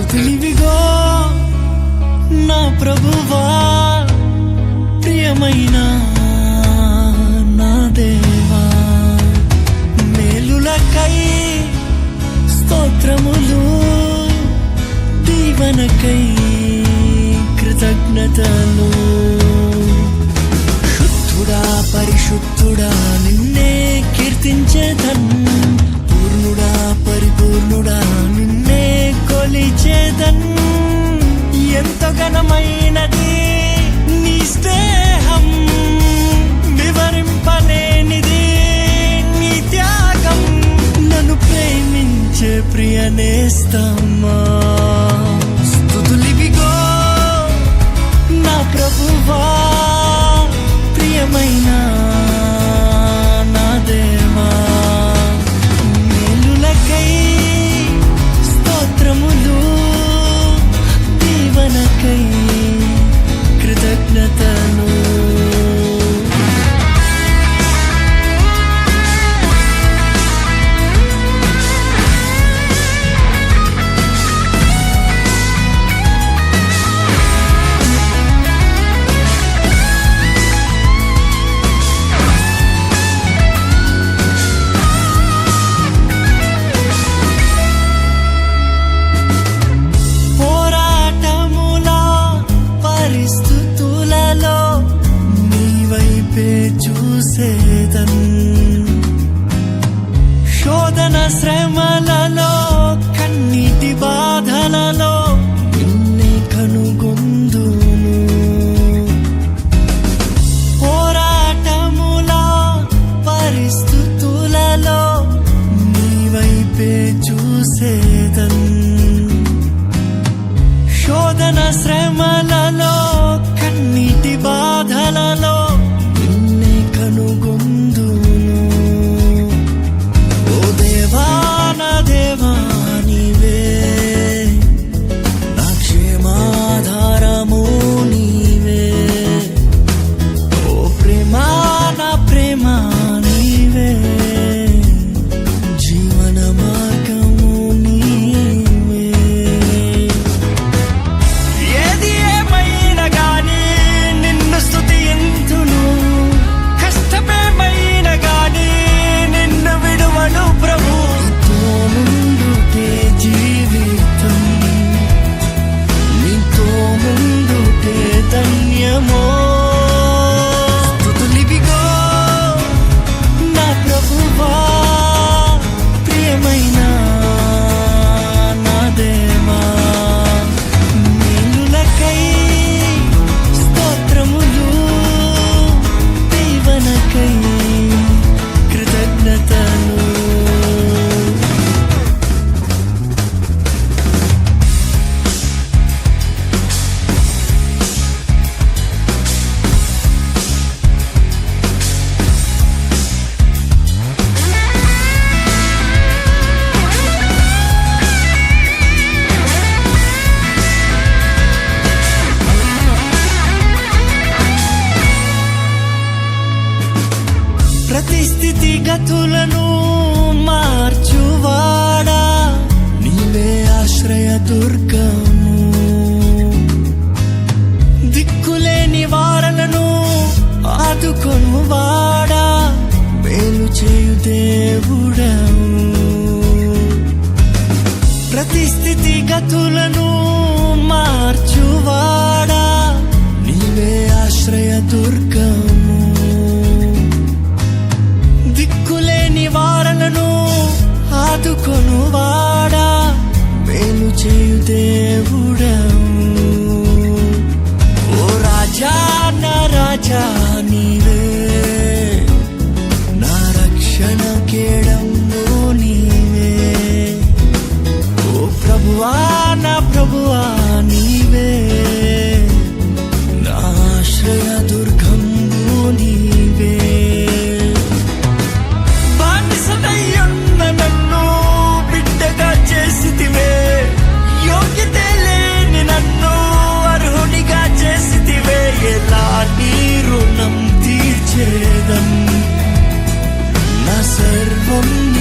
స్థుతులివిగో నా ప్రభువా ప్రియమైన నా దేవా. మేలులకై స్తోత్రములు దీవనకై కృతజ్ఞతలు. శుద్ధుడా పరిశుద్ధుడా నిన్నే కీర్తించేదన్ పూర్ణుడా చేదన్. ఎంతో ఘనమైనది శ్రమలలో కన్నిటి బాధలలో నిన్నే కనుగొందును పోరాటముల పరిస్థితులలో నీ వైపే చూసేదన్. శోధన శ్రమల ప్రతి గతులను మార్చువాడా? నీవే ఆశ్రయ దుర్గము. దిక్కులే నివారణను ఆదుకొను వాడా మేలు చేయు దేవుడము ప్రతిస్థితి గతులను మార్చువాడా? నీవే ఆశ్రయ దుర్గం for me.